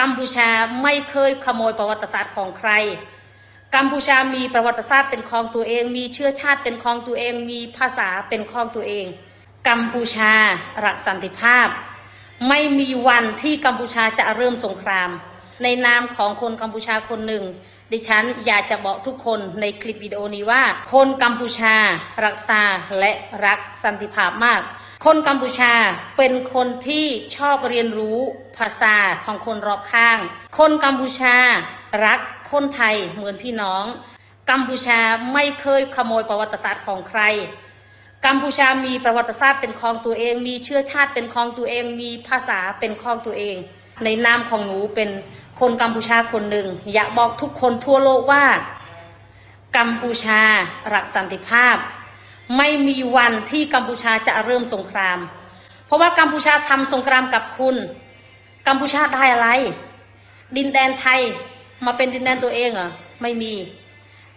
กัมพูชาไม่เคยขโมยประวัติศาสตร์ของใคร กัมพูชามีประวัติศาสตร์เป็นของตัวเอง มีเชื้อชาติเป็นของตัวเอง มีภาษาเป็นของตัวเอง กัมพูชารักสันติภาพ ไม่มีวันที่กัมพูชาจะเริ่มสงคราม ในนามของคนกัมพูชาคนหนึ่ง ดิฉันอยากจะบอกทุกคนในคลิปวิดีโอนี้ว่า คนกัมพูชารักษาและรักสันติภาพมาก คนกัมพูชาเป็นคนที่ชอบเรียนรู้ภาษาของคนรอบข้าง คนกัมพูชารักคนไทยเหมือนพี่น้อง กัมพูชาไม่เคยขโมยประวัติศาสตร์ของใคร กัมพูชามีประวัติศาสตร์เป็นของตัวเอง มีเชื้อชาติเป็นของตัวเอง มีภาษาเป็นของตัวเอง ในนามของหนูเป็นคนกัมพูชาคนหนึ่ง อยากบอกทุกคนทั่วโลกว่า กัมพูชารักสันติภาพ ไม่มีวันที่กัมพูชาจะเริ่มสงคราม เพราะว่ากัมพูชาทำสงครามกับคุณ กัมพูชาได้อะไร ดินแดนไทยมาเป็นดินแดนตัวเองเหรอไม่มี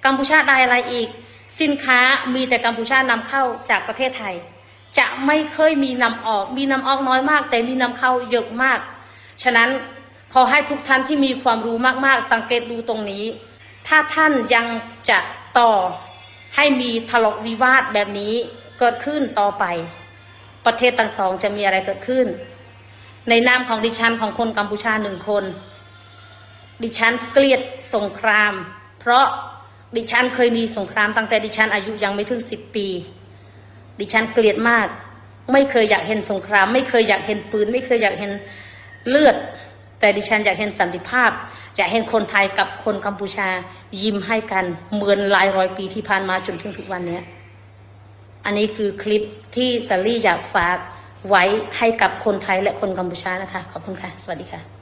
กัมพูชาได้อะไรอีก สินค้ามีแต่กัมพูชานำเข้าจากประเทศไทย จะไม่เคยมีนำออก มีนำออกน้อยมาก แต่มีนำเข้าเยอะมาก ฉะนั้นขอให้ทุกท่านที่มีความรู้มากๆ สังเกตดูตรงนี้ ถ้าท่านยังจะต่อ ให้มีทะเลาะวิวาทแบบนี้เกิดขึ้นต่อไป ประเทศทั้งสองจะมีอะไรเกิดขึ้น ในนามของดิฉันของคนกัมพูชาหนึ่งคน ดิฉันเกลียดสงคราม เพราะดิฉันเคยมีสงครามตั้งแต่ดิฉันอายุยังไม่ถึงสิบปี ดิฉันเกลียดมาก ไม่เคยอยากเห็นสงคราม ไม่เคยอยากเห็นปืน ไม่เคยอยากเห็นเลือด แต่ดิฉันอยากเห็นสันติภาพ อยากเห็นคนไทยกับคนกัมพูชายิ้มให้กันเหมือนหลายร้อยปีที่ผ่านมาจนถึงทุกวันนี้อันนี้คือคลิปที่สาลี่อยากฝากไว้ให้กับคนไทยและคนกัมพูชานะคะ ขอบคุณค่ะ สวัสดีค่ะ